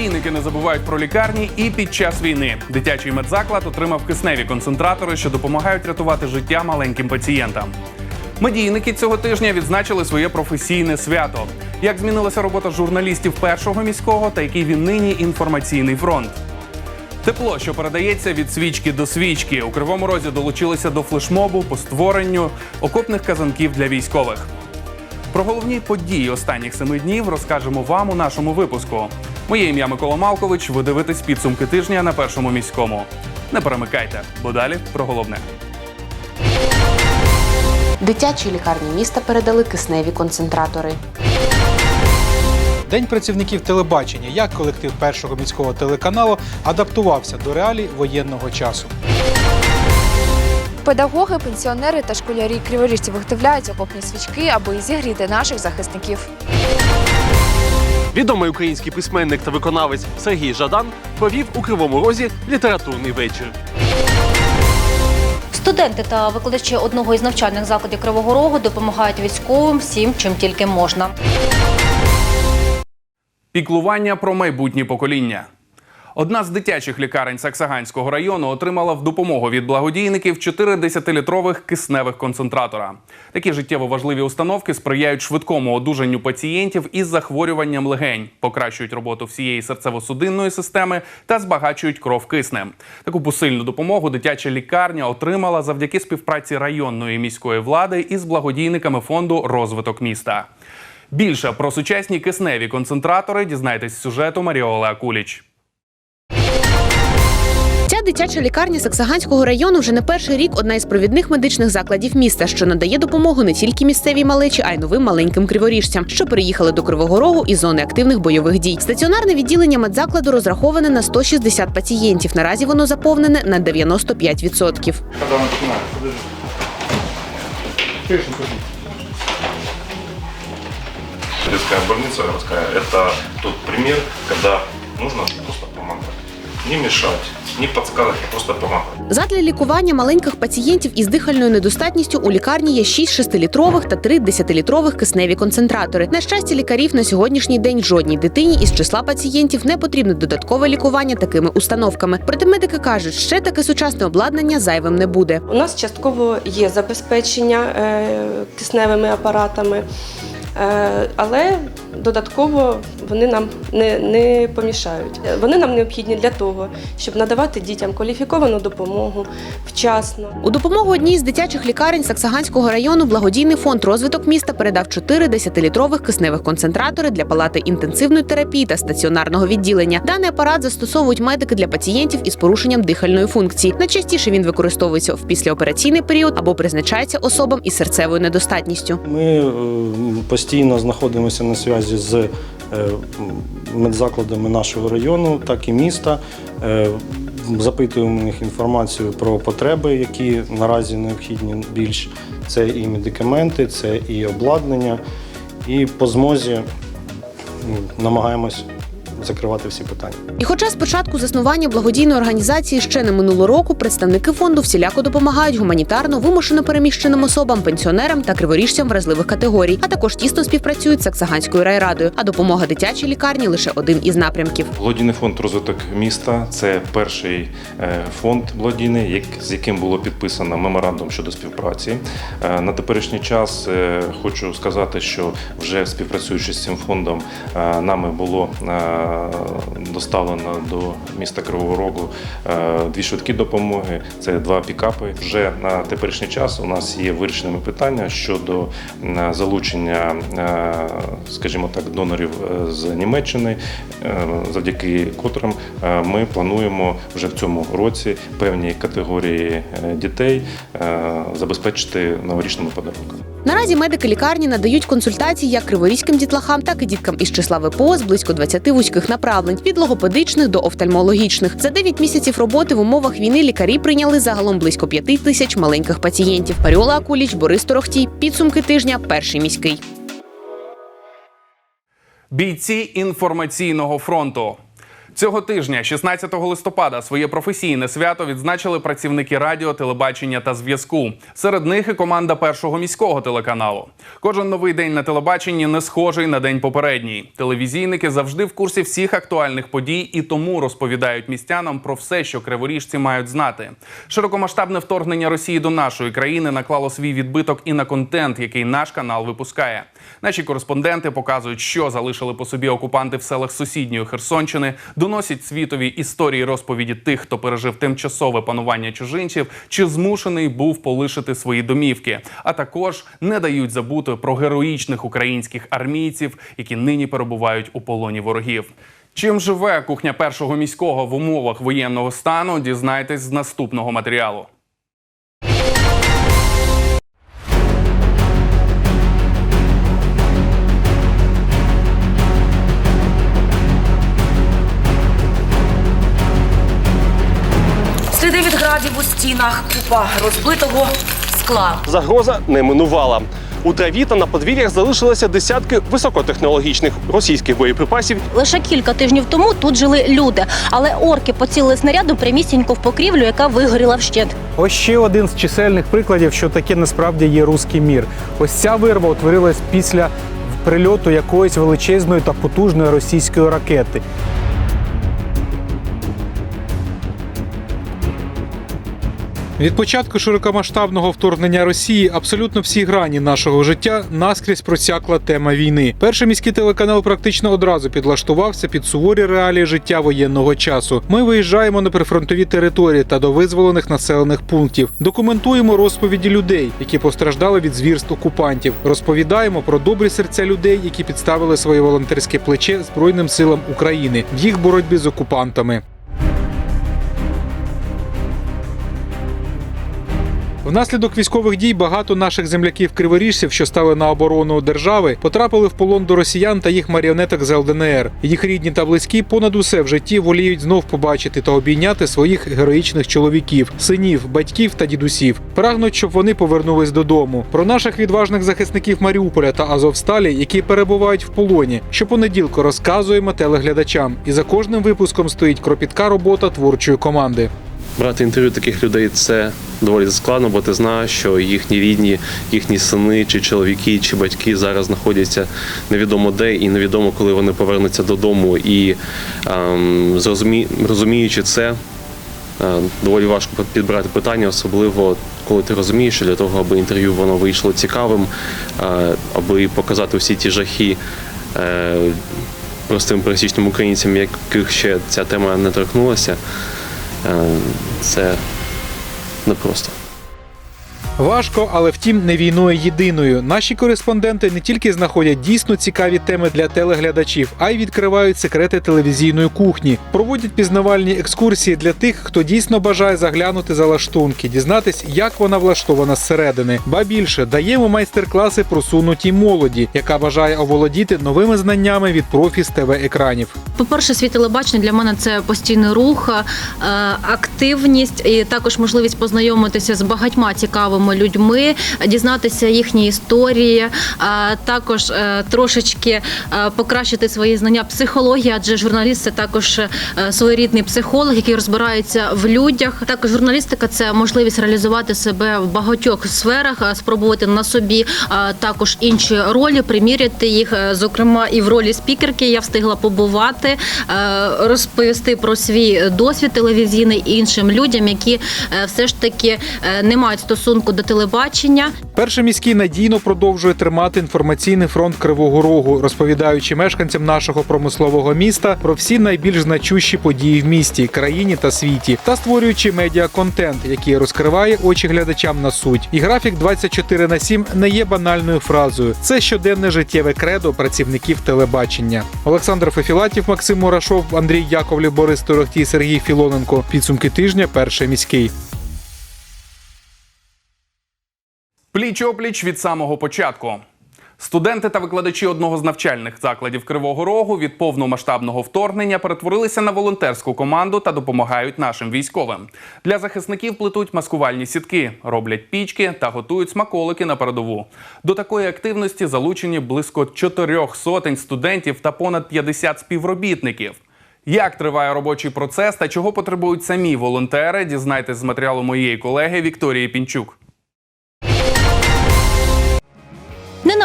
Благодійники не забувають про лікарні і під час війни. Дитячий медзаклад отримав кисневі концентратори, що допомагають рятувати життя маленьким пацієнтам. Медійники цього тижня відзначили своє професійне свято. Як змінилася робота журналістів першого міського та який він нині інформаційний фронт. Тепло, що передається від свічки до свічки. У кривому розі долучилися до флешмобу по створенню окопних казанків для військових. Про головні події останніх семи днів розкажемо вам у нашому випуску. Моє ім'я Микола Малкович. Ви дивитесь підсумки тижня на першому міському. Не перемикайте, бо далі про головне. Дитячій лікарні міста передали кисневі концентратори. День працівників телебачення, як колектив першого міського телеканалу адаптувався до реалій воєнного часу. Педагоги, пенсіонери та школярі криворіжці виготовляють окопні свічки, аби зігріти наших захисників. Відомий український письменник та виконавець Сергій Жадан провів у Кривому Розі літературний вечір. Студенти та викладачі одного із навчальних закладів Кривого Рогу допомагають військовим всім, чим тільки можна. Піклування про майбутнє покоління. Одна з дитячих лікарень Саксаганського району отримала в допомогу від благодійників 4 10-літрових кисневих концентратора. Такі життєво важливі установки сприяють швидкому одужанню пацієнтів із захворюванням легень, покращують роботу всієї серцево-судинної системи та збагачують кров киснем. Таку посильну допомогу дитяча лікарня отримала завдяки співпраці районної міської влади із благодійниками фонду розвиток міста. Більше про сучасні кисневі концентратори дізнайтесь з сюжету Маріоли Акуліч. Ця дитяча лікарня Саксаганського району вже не перший рік одна із провідних медичних закладів міста, що надає допомогу не тільки місцевій малечі, а й новим маленьким криворіжцям, що переїхали до Кривого Рогу із зони активних бойових дій. Стаціонарне відділення медзакладу розраховане на 160 пацієнтів. Наразі воно заповнене на 95%. Когда начинаешь, подожди. Слышно, подожди. Детская больница городская – это тот пример, когда нужно просто помогать. Не мешать, не подсказывать, а просто помогать. Задля лікування маленьких пацієнтів із дихальною недостатністю у лікарні є 6 6-літрових та 3 10-літрових кисневі концентратори. На щастя, лікарів на сьогоднішній день жодній дитині із числа пацієнтів не потрібне додаткове лікування такими установками. Проте медики кажуть, ще таке сучасне обладнання зайвим не буде. У нас частково є забезпечення е, кисневими апаратами, але додатково вони нам не, не помішають. Е, Вони нам необхідні для того, щоб надавати дітям кваліфіковану допомогу вчасно. У допомогу одній з дитячих лікарень Саксаганського району благодійний фонд розвиток міста передав 4 10-літрових кисневих концентратори для палати інтенсивної терапії та стаціонарного відділення. Даний апарат застосовують медики для пацієнтів із порушенням дихальної функції. Найчастіше він використовується в післяопераційний період або призначається особам із серцевою недостатністю. Ми е, постійно знаходимося на зв'язі з е, медзакладами нашого району, так і міста. Е, Запитуємо у них інформацію про потреби, які наразі необхідні більш. Це і медикаменти, це і обладнання. І по змозі намагаємось закривати всі питання. І хоча з початку заснування благодійної організації ще не минуло року, представники фонду всіляко допомагають гуманітарно вимушено переміщеним особам, пенсіонерам та криворіжцям вразливих категорій, а також тісно співпрацюють з Саксаганською райрадою. А допомога дитячій лікарні лише один із напрямків. Благодійний фонд розвиток міста це перший е, фонд благодійний, як- з яким було підписано меморандум щодо співпраці. Е, На теперішній час е, хочу сказати, що вже співпрацюючи з цим фондом, нами було е, доставлено до міста Кривого Рогу е, дві швидкі допомоги. Це два пікапи. Вже на теперішній час у нас є вирішеними питання щодо залучення, е, скажімо так, донорів з Німеччини, завдяки котрим ми плануємо вже в цьому році певні категорії дітей забезпечити новорічними подарунками. Наразі медики лікарні надають консультації як криворізьким дітлахам, так і діткам із числа ВПО з близько 20 вузьких направлень від логопедичних до офтальмологічних. За 9 місяців роботи в умовах війни лікарі прийняли загалом близько 5 тисяч маленьких пацієнтів. Маріола Акуліч, Борис Торохтій. Підсумки тижня. Перший міський. Бійці інформаційного фронту. Цього тижня, 16 листопада, своє професійне свято відзначили працівники радіо, телебачення та зв'язку. Серед них і команда першого міського телеканалу. Кожен новий день на телебаченні не схожий на день попередній. Телевізійники завжди в курсі всіх актуальних подій і тому розповідають містянам про все, що криворіжці мають знати. Широкомасштабне вторгнення Росії до нашої країни наклало свій відбиток і на контент, який наш канал випускає. Наші кореспонденти показують, що залишили по собі окупанти в селах сусідньої Херсонщини, доносять світові історії розповіді тих, хто пережив тимчасове панування чужинців, чи змушений був полишити свої домівки. А також не дають забути про героїчних українських армійців, які нині перебувають у полоні ворогів. Чим живе кухня першого міського в умовах воєнного стану? Дізнайтесь з наступного матеріалу. Від у стінах, купа розбитого скла. Загроза не минувала. У траві та на подвір'ях залишилися десятки високотехнологічних російських боєприпасів Лише кілька тижнів тому тут жили люди, але орки поцілили снарядом прямісінько в покрівлю, яка вигоріла вщент. Ось ще один з чисельних прикладів, що таке насправді є руський мір. Ось ця вирва утворилась після прильоту якоїсь величезної та потужної російської ракети. Від початку широкомасштабного вторгнення Росії абсолютно всі грані нашого життя наскрізь просякла тема війни. Перший міський телеканал практично одразу підлаштувався під суворі реалії життя воєнного часу. Ми виїжджаємо на прифронтові території та до визволених населених пунктів. Документуємо розповіді людей, які постраждали від звірств окупантів. Розповідаємо про добрі серця людей, які підставили своє волонтерське плече Збройним силам України в їх боротьбі з окупантами. Внаслідок військових дій багато наших земляків-криворіжців, що стали на оборону держави, потрапили в полон до росіян та їх маріонеток з ЛДНР. Їх рідні та близькі понад усе в житті воліють знов побачити та обійняти своїх героїчних чоловіків, синів, батьків та дідусів. Прагнуть, щоб вони повернулись додому. Про наших відважних захисників Маріуполя та Азовсталі, які перебувають в полоні. Щопонеділку розказуємо телеглядачам. І за кожним випуском стоїть кропітка робота творчої команди. Брати інтерв'ю таких людей це доволі складно, бо ти знаєш, що їхні рідні, їхні сини, чи чоловіки, чи батьки зараз знаходяться невідомо де, і невідомо, коли вони повернуться додому. І ем, зрозумі, розуміючи це, е, доволі важко підбирати питання, особливо коли ти розумієш, що для того, аби інтерв'ю воно вийшло цікавим, е, аби показати всі ті жахи. е, Простим пересічним українцям, яких ще ця тема не торкнулася, це непросто. Важко, але втім не війною єдиною. Наші кореспонденти не тільки знаходять дійсно цікаві теми для телеглядачів, а й відкривають секрети телевізійної кухні, проводять пізнавальні екскурсії для тих, хто дійсно бажає заглянути за лаштунки, дізнатись, як вона влаштована зсередини. Ба більше даємо майстер-класи просунутій молоді, яка бажає оволодіти новими знаннями від профі з тв екранів. По-перше, світ телебачення для мене це постійний рух, е, активність і також можливість познайомитися з багатьма цікавими людьми, дізнатися їхні історії, а також е, трошечки е, покращити свої знання психології, адже журналіст це також е, своєрідний психолог, який розбирається в людях. Також журналістика це можливість реалізувати себе в багатьох сферах, е, спробувати на собі е, також інші ролі, приміряти їх. Е, Зокрема, і в ролі спікерки я встигла побувати, е, розповісти про свій досвід телевізійний іншим людям, які е, все ж таки е, не мають стосунку до телебачення. Перший міський надійно продовжує тримати інформаційний фронт Кривого Рогу, розповідаючи мешканцям нашого промислового міста про всі найбільш значущі події в місті, країні та світі, та створюючи медіаконтент, який розкриває очі глядачам на суть. І графік 24 на 7 не є банальною фразою. Це щоденне життєве кредо працівників телебачення. Олександр Фефілатів, Максим Мурашов, Андрій Яковлів, Борис Торохтій, Сергій Філоненко. Підсумки тижня. Перший міський. Пліч опліч від самого початку. Студенти та викладачі одного з навчальних закладів Кривого Рогу від повномасштабного вторгнення перетворилися на волонтерську команду та допомагають нашим військовим. Для захисників плетуть маскувальні сітки, роблять пічки та готують смаколики на передову. До такої активності залучені близько чотирьох сотень студентів та понад 50 співробітників. Як триває робочий процес та чого потребують самі волонтери, дізнайтесь з матеріалу моєї колеги Вікторії Пінчук.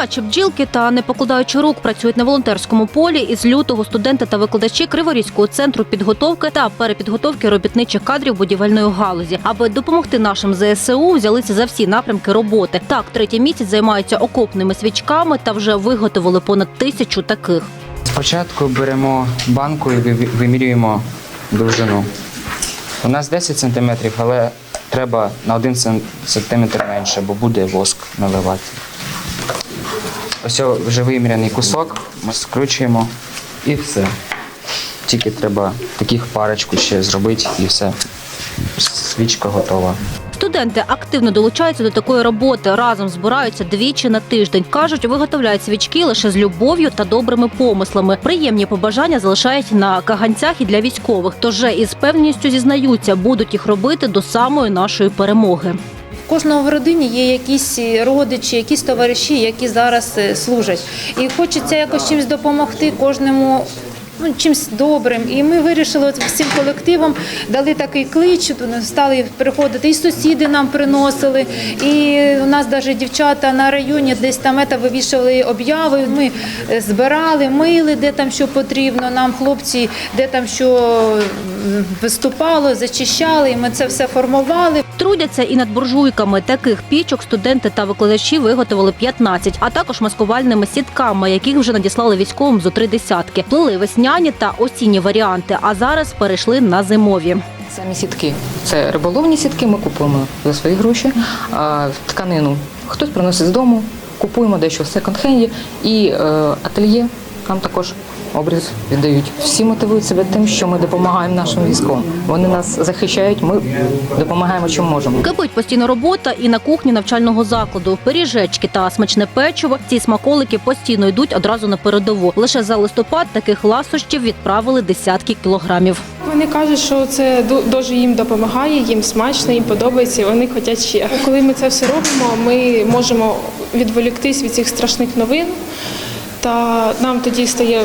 Неначе бджілки та не покладаючи рук працюють на волонтерському полі. Із лютого студенти та викладачі Криворізького центру підготовки та перепідготовки робітничих кадрів будівельної галузі, аби допомогти нашим ЗСУ, взялися за всі напрямки роботи. Так, третій місяць займаються окопними свічками та вже виготовили понад тисячу таких. Спочатку беремо банку і ви- вимірюємо довжину. У нас 10 см, але треба на 1 см менше, бо буде воск наливати. Ось вже виміряний кусок, ми скручуємо і все. Тільки треба таких парочку ще зробити і все. Свічка готова. Студенти активно долучаються до такої роботи. Разом збираються двічі на тиждень. кажуть, виготовляють свічки лише з любов'ю та добрими помислами. Приємні побажання залишають на каганцях і для військових. Тож із певністю зізнаються, будуть їх робити до самої нашої перемоги. Кожного в родині є якісь родичі, якісь товариші, які зараз е, служать. І хочеться якось чимось допомогти кожному. Ну, чимось добрим. І ми вирішили от всім колективом, дали такий клич, стали приходити, і сусіди нам приносили, і у нас навіть дівчата на районі десь там ета вивішували обяви. Ми е, збирали, мили, де там що потрібно. Нам хлопці, де там що виступало, зачищали, і ми це все формували. Трудяться і над буржуйками. Таких пічок студенти та викладачі виготовили 15, а також маскувальними сітками, яких вже надіслали військовим зо три десятки. Плели весняні та осінні варіанти. А зараз перейшли на зимові. Самі сітки. Це риболовні сітки, ми купуємо за свої гроші. Тканину хтось приносить з дому, купуємо дещо в секонд-хенді і е, ательє нам також обріз віддають. Всі мотивують себе тим, що ми допомагаємо нашим військовим. Вони нас захищають, ми допомагаємо чим можемо. Кипить постійно робота і на кухні навчального закладу. Пиріжечки та смачне печиво. Ці смаколики постійно йдуть одразу на передову. Лише за листопад таких ласощів відправили десятки кілограмів. Вони кажуть, що це ду- дуже їм допомагає, їм смачно, їм подобається, і вони хочуть ще. Коли ми це все робимо, ми можемо відволіктись від цих страшних новин, та нам тоді стає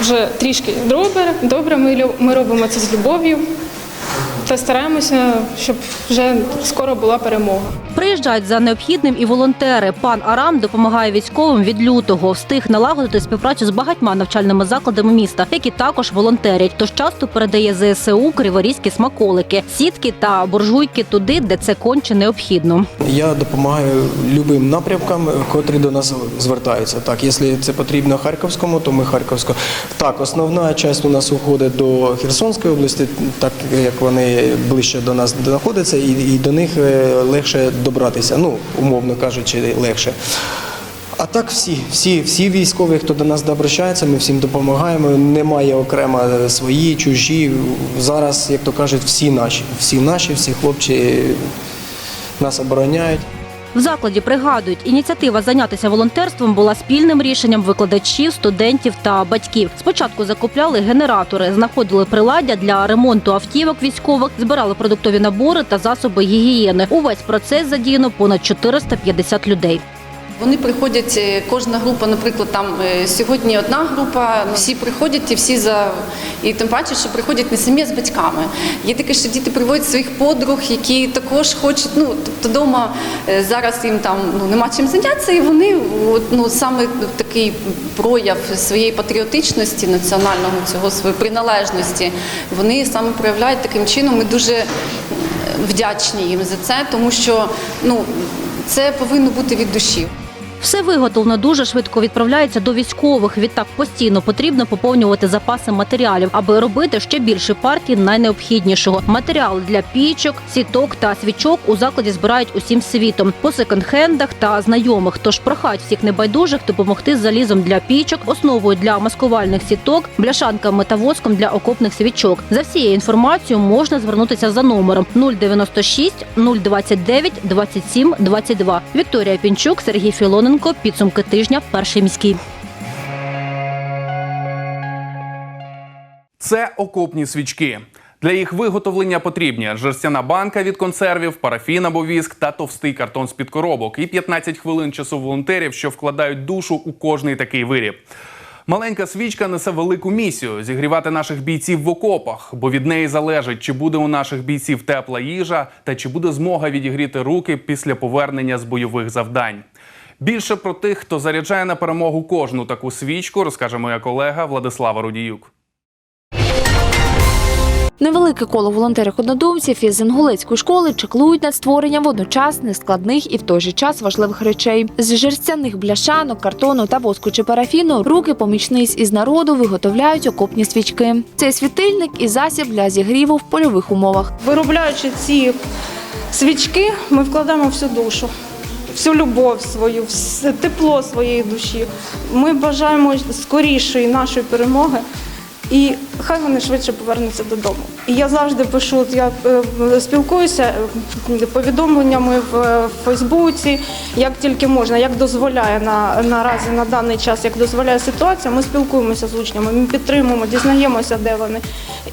вже трішки добре. Добре, ми, робимо це з любов'ю та стараємося, щоб вже скоро була перемога. Приїжджають за необхідним і волонтери. Пан Арам допомагає військовим від лютого. Встиг налагодити співпрацю з багатьма навчальними закладами міста, які також волонтерять. Тож часто передає ЗСУ криворізькі смаколики, сітки та буржуйки туди, де це конче необхідно. Я допомагаю любим напрямкам, котрі до нас звертаються. Так, якщо це потрібно Харківському, то ми Харківську. Так, основна частина у нас уходить до Херсонської області, так як вони ближче до нас знаходяться, і, і до них е, легше добратися. Ну, умовно кажучи, легше. А так всі, всі, всі військові, хто до нас обращається, ми всім допомагаємо. Немає окремо свої, чужі. Зараз, як то кажуть, всі наші, всі наші, всі хлопці нас обороняють. В закладі пригадують, ініціатива зайнятися волонтерством була спільним рішенням викладачів, студентів та батьків. Спочатку закупляли генератори, знаходили приладдя для ремонту автівок військових, збирали продуктові набори та засоби гігієни. Увесь процес задіяно понад 450 людей. Вони приходять, е, кожна група, наприклад, там е, сьогодні одна група, всі приходять і всі за і тим паче, що приходять не самі а з батьками. Є таке, що діти приводять своїх подруг, які також хочуть. Ну тобто вдома е, зараз їм там ну нема чим зайнятися, і вони ну саме такий прояв своєї патріотичності, національного цього своєї приналежності. Вони саме проявляють таким чином. Ми дуже вдячні їм за це, тому що ну це повинно бути від душі. Все виготовлено дуже швидко відправляється до військових. Відтак постійно потрібно поповнювати запаси матеріалів, аби робити ще більше партій найнеобхіднішого. Матеріали для пічок, сіток та свічок у закладі збирають усім світом по секонд-хендах та знайомих. Тож прохають всіх небайдужих допомогти з залізом для пічок, основою для маскувальних сіток, бляшанками та воском для окопних свічок. За всією інформацією можна звернутися за номером 096 029 27 22. Вікторія Пінчук, Сергій Філоненко. Підсумки тижня. Перший міський. Це окопні свічки. Для їх виготовлення потрібні жерстяна банка від консервів, парафін або віск та товстий картон з-під коробок і 15 хвилин часу волонтерів, що вкладають душу у кожний такий виріб. Маленька свічка несе велику місію зігрівати наших бійців в окопах, бо від неї залежить, чи буде у наших бійців тепла їжа та чи буде змога відігріти руки після повернення з бойових завдань. Більше про тих, хто заряджає на перемогу кожну таку свічку, розкаже моя колега Владислава Рудіюк. Невелике коло волонтерів-однодумців із Інгулецької школи чеклують над створенням водночас нескладних і в той же час важливих речей. З жерстяних бляшанок, картону та воску чи парафіну руки помічниць із народу виготовляють окопні свічки. Цей світильник і засіб для зігріву в польових умовах. Виробляючи ці свічки, ми вкладаємо всю душу, всю любов свою, все тепло своєї душі. Ми бажаємо скорішої нашої перемоги. І хай вони швидше повернуться додому. І я завжди пишу, я е, спілкуюся е, повідомленнями в е, Фейсбуці, як тільки можна, як дозволяє на наразі на даний час, як дозволяє ситуація. Ми спілкуємося з учнями, ми підтримуємо, дізнаємося, де вони.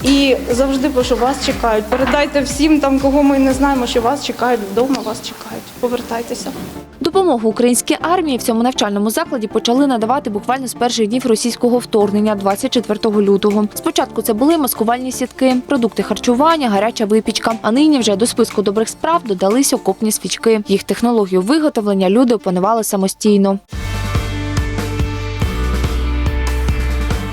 І завжди пишу, вас чекають. Передайте всім там, кого ми не знаємо, що вас чекають вдома, вас чекають. Повертайтеся. Допомогу українській армії в цьому навчальному закладі почали надавати буквально з перших днів російського вторгнення 24 лютого. Спочатку це були маскувальні сітки, продукти харчування, гаряча випічка. А нині вже до списку добрих справ додались окопні свічки. Їх технологію виготовлення люди опанували самостійно.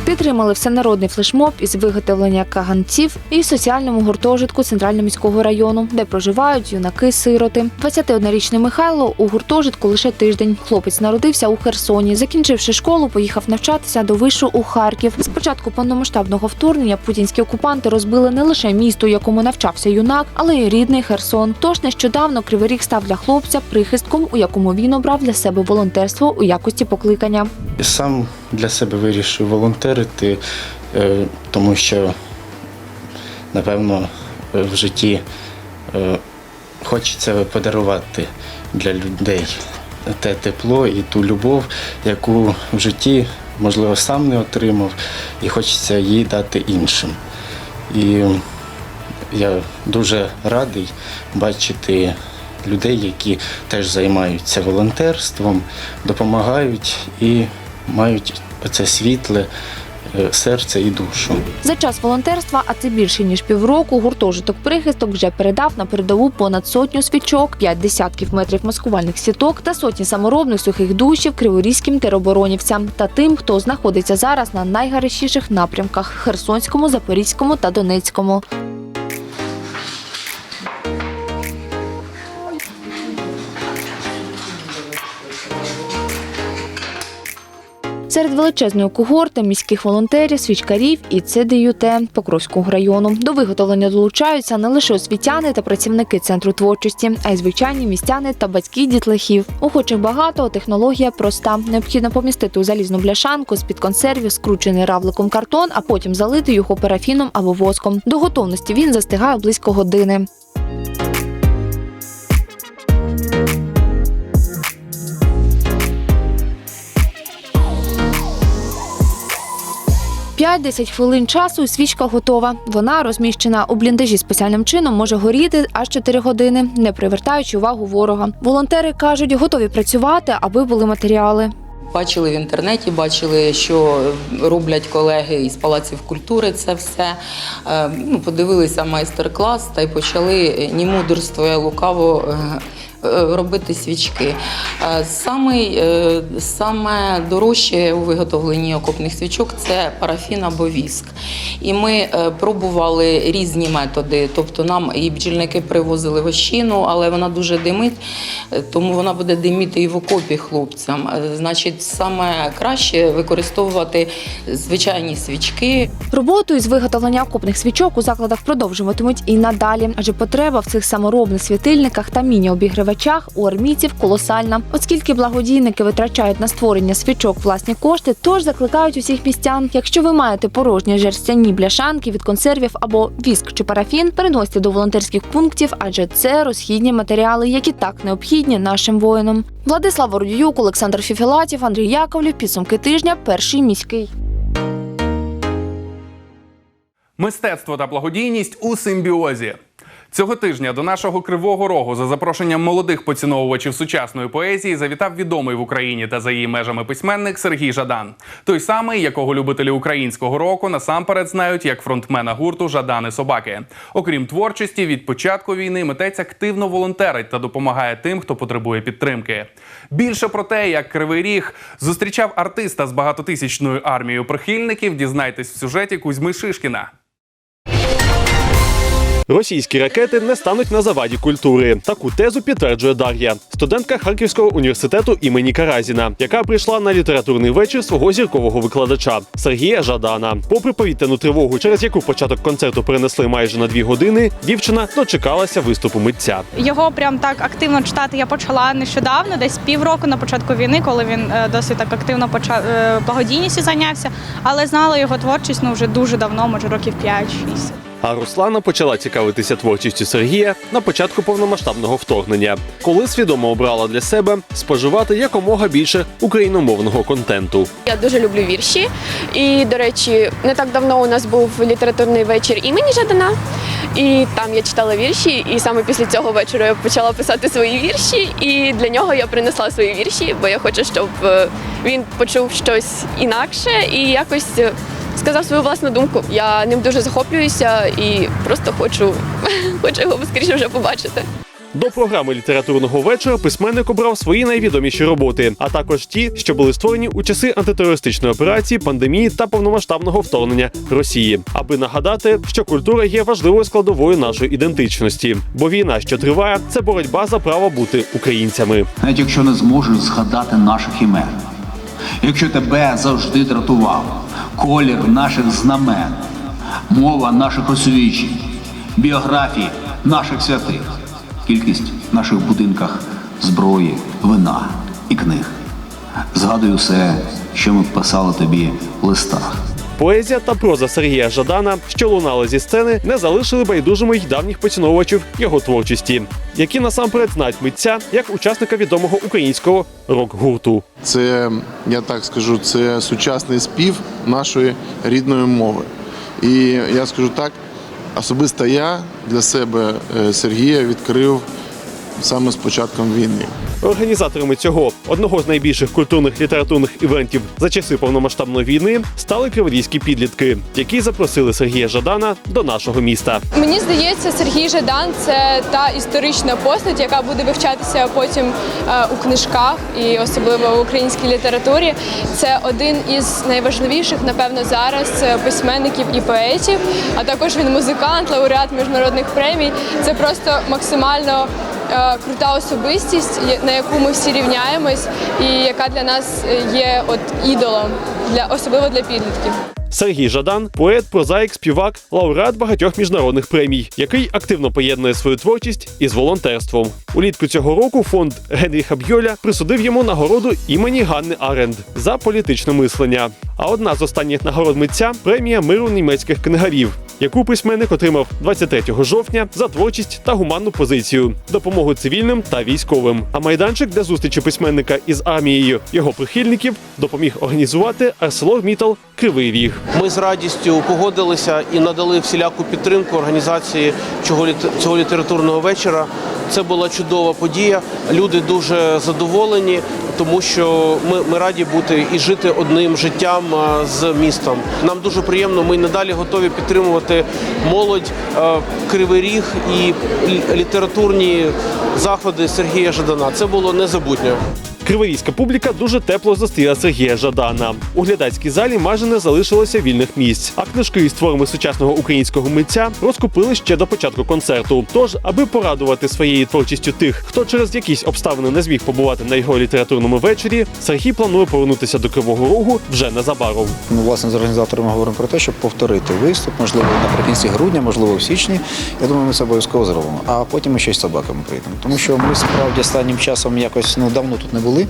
Підтримали всенародний флешмоб із виготовлення каганців і соціальному гуртожитку Центрально-міського району, де проживають юнаки-сироти. 21-річний Михайло у гуртожитку лише тиждень. Хлопець народився у Херсоні. Закінчивши школу, поїхав навчатися до вишу у Харків. З початку повномасштабного вторгнення путінські окупанти розбили не лише місто, якому навчався юнак, але й рідний Херсон. Тож нещодавно Кривий Ріг став для хлопця прихистком, у якому він обрав для себе волонтерство у якості покликання. Сам для себе вирішив волонтерити, е, тому що, напевно, е, в житті е, хочеться подарувати для людей те тепло і ту любов, яку в житті, можливо, сам не отримав, і хочеться її дати іншим. І я дуже радий бачити людей, які теж займаються волонтерством, допомагають і мають це світле е, серце і душу. За час волонтерства, а це більше ніж півроку, гуртожиток прихисток вже передав на передову понад сотню свічок, п'ять десятків метрів маскувальних сіток та сотні саморобних сухих душів криворізьким тероборонівцям та тим, хто знаходиться зараз на найгарячіших напрямках Херсонському, Запорізькому та Донецькому. Серед величезної когорти міських волонтерів, свічкарів і ЦДЮТ Покровського району. До виготовлення долучаються не лише освітяни та працівники центру творчості, а й звичайні містяни та батьки дітлахів. Охочих багато, технологія проста. Необхідно помістити у залізну бляшанку з-під консервів, скручений равликом картон, а потім залити його парафіном або воском. До готовності він застигає близько години. П'ять-десять хвилин часу свічка готова. Вона розміщена у бліндажі спеціальним чином, може горіти аж 4 години, не привертаючи увагу ворога. Волонтери кажуть, готові працювати, аби були матеріали. Бачили в інтернеті, бачили, що роблять колеги із палаців культури. Це все Е, ну, подивилися майстер-клас та й почали ні мудрствує лукаво. Е, Робити свічки. Е, Саме, саме дорожче у виготовленні окопних свічок це парафін або віск. І ми е, пробували різні методи. Тобто нам і бджільники привозили вощину, але вона дуже димить, тому вона буде диміти і в окопі хлопцям. Значить, саме краще використовувати звичайні свічки. Роботу із виготовлення окопних свічок у закладах продовжуватимуть і надалі, адже потреба в цих саморобних світильниках та міні-обігрівачах у армійців колосальна. Оскільки благодійники витрачають на створення свічок власні кошти, тож закликають усіх містян. Якщо ви маєте порожні жерстяні бляшанки від консервів або віск чи парафін, переносьте до волонтерських пунктів, адже це розхідні матеріали, які так необхідні нашим воїнам. Владислав Вородіюк, Олександр Фіфілатів, Андрій Яковлів. Підсумки тижня. Перший міський. Мистецтво та благодійність у симбіозі. Цього тижня до нашого кривого рогу за запрошенням молодих поціновувачів сучасної поезії завітав відомий в Україні та за її межами письменник Сергій Жадан. Той самий, якого любителі українського року насамперед знають як фронтмена гурту Жадани Собаки. Окрім творчості, від початку війни митець активно волонтерить та допомагає тим, хто потребує підтримки. Більше про те, як Кривий Ріг зустрічав артиста з багатотисячною армією прихильників, дізнайтесь в сюжеті Кузьми Шишкіна. Російські ракети не стануть на заваді культури. Таку тезу підтверджує Дар'я, студентка Харківського університету імені Каразіна, яка прийшла на літературний вечір свого зіркового викладача Сергія Жадана. Попри повітряну тривогу, через яку початок концерту перенесли майже на дві години, дівчина дочекалася виступу митця. Його прям так активно читати я почала нещодавно, десь півроку на початку війни, коли він е, досить так активно почав е, благодійністю зайнявся, але знала його творчість ну вже дуже давно, може років 5-6. А Руслана почала цікавитися творчістю Сергія на початку повномасштабного вторгнення, коли свідомо обрала для себе споживати якомога більше україномовного контенту. Я дуже люблю вірші. І, до речі, не так давно у нас був літературний вечір імені Жадана. І там я читала вірші, і саме після цього вечора я почала писати свої вірші. І для нього я принесла свої вірші, бо я хочу, щоб е, він почув щось інакше і якось сказав свою власну думку. Я ним дуже захоплююся і просто хочу, хочу його скоріше вже побачити. До програми літературного вечора письменник обрав свої найвідоміші роботи, а також ті, що були створені у часи антитерористичної операції, пандемії та повномасштабного вторгнення Росії, аби нагадати, що культура є важливою складовою нашої ідентичності. Бо війна, що триває, це боротьба за право бути українцями. навіть якщо не зможеш згадати наших імен, якщо тебе завжди дратував колір наших знамен, мова наших освічень, біографії наших святих, кількість в наших будинках зброї, вина і книг. Згадую все, що ми писали тобі в листах. Поезія та проза Сергія Жадана, що лунали зі сцени, не залишили байдужими й давніх поціновувачів його творчості, які насамперед знають митця як учасника відомого українського рок-гурту. Це, я так скажу, це сучасний спів нашої рідної мови. І я скажу так, особисто я для себе е, Сергія відкрив саме з початком війни. Організаторами цього одного з найбільших культурних літературних івентів за часи повномасштабної війни стали криворізькі підлітки, які запросили Сергія Жадана до нашого міста. Мені здається, Сергій Жадан це та історична постать, яка буде вивчатися потім е, у книжках і особливо в українській літературі. Це один із найважливіших, напевно, зараз е, письменників і поетів. А також він музикант, лауреат міжнародних премій. Це просто максимально крута особистість, на яку ми всі рівняємось, і яка для нас е, є от ідолом для особливо для підлітків. Сергій Жадан поет, прозаїк, співак, лауреат багатьох міжнародних премій, який активно поєднує свою творчість із волонтерством. Улітку цього року фонд Генріха Бьоля присудив йому нагороду імені Ганни Аренд за політичне мислення. А одна з останніх нагород митця премія миру німецьких книгарів, яку письменник отримав 23 жовтня за творчість та гуманну позицію, допомогу цивільним та військовим. А майданчик для зустрічі письменника із армією його прихильників допоміг організувати ArcelorMittal Кривий Ріг. Ми з радістю погодилися і надали всіляку підтримку організації цього літ- цього літературного вечора. Це була чудова подія. Люди дуже задоволені, тому що ми, ми раді бути і жити одним життям з містом. Нам дуже приємно. Ми надалі готові підтримувати молодь, кривий ріг і літературні заходи Сергія Жадана. Це було незабутньо. Криворізька публіка дуже тепло зустріла Сергія Жадана. У глядацькій залі майже не залишилося вільних місць, а книжки із творами сучасного українського митця розкупили ще до початку концерту. Тож, аби порадувати своєю творчістю тих, хто через якісь обставини не зміг побувати на його літературному вечорі, Сергій планує повернутися до Кривого Рогу вже незабаром. Ми власне з організаторами говоримо про те, щоб повторити виступ, можливо, наприкінці грудня, можливо, в січні. Я думаю, ми це обов'язково зробимо. А потім ми ще й собаками прийдемо. Тому що ми справді останнім часом якось ну давно тут не були.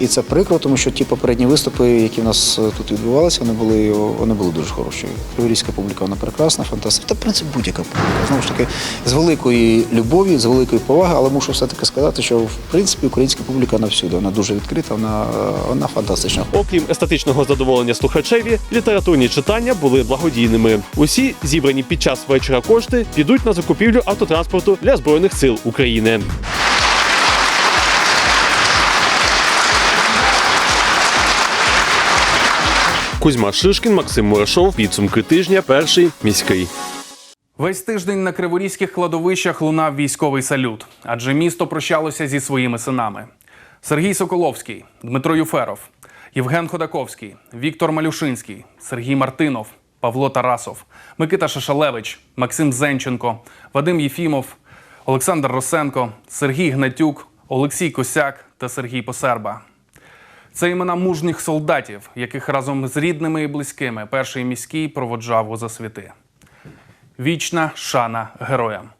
І це прикро, тому що ті попередні виступи, які в нас е, тут відбувалися, вони були, вони були дуже хороші. Криворізька публіка вона прекрасна, фантастична. Та в принципі будь-яка публіка. Знову ж таки, з великої любові, з великої поваги, але мушу все-таки сказати, що в принципі українська публіка вона всюди. Вона дуже відкрита, вона, вона фантастична. Окрім естетичного задоволення слухачеві, літературні читання були благодійними. Усі зібрані під час вечора кошти підуть на закупівлю автотранспорту для збройних сил України. Кузьма Шишкін, Максим Мурашов. Підсумки тижня. Перший міський. Весь тиждень на криворізьких кладовищах лунав військовий салют, адже місто прощалося зі своїми синами: Сергій Соколовський, Дмитро Юферов, Євген Ходаковський, Віктор Малюшинський, Сергій Мартинов, Павло Тарасов, Микита Шашалевич, Максим Зенченко, Вадим Єфімов, Олександр Росенко, Сергій Гнатюк, Олексій Косяк та Сергій Посерба. Це імена мужніх солдатів, яких разом з рідними і близькими перший міський проводжав у засвіти. Вічна шана героям.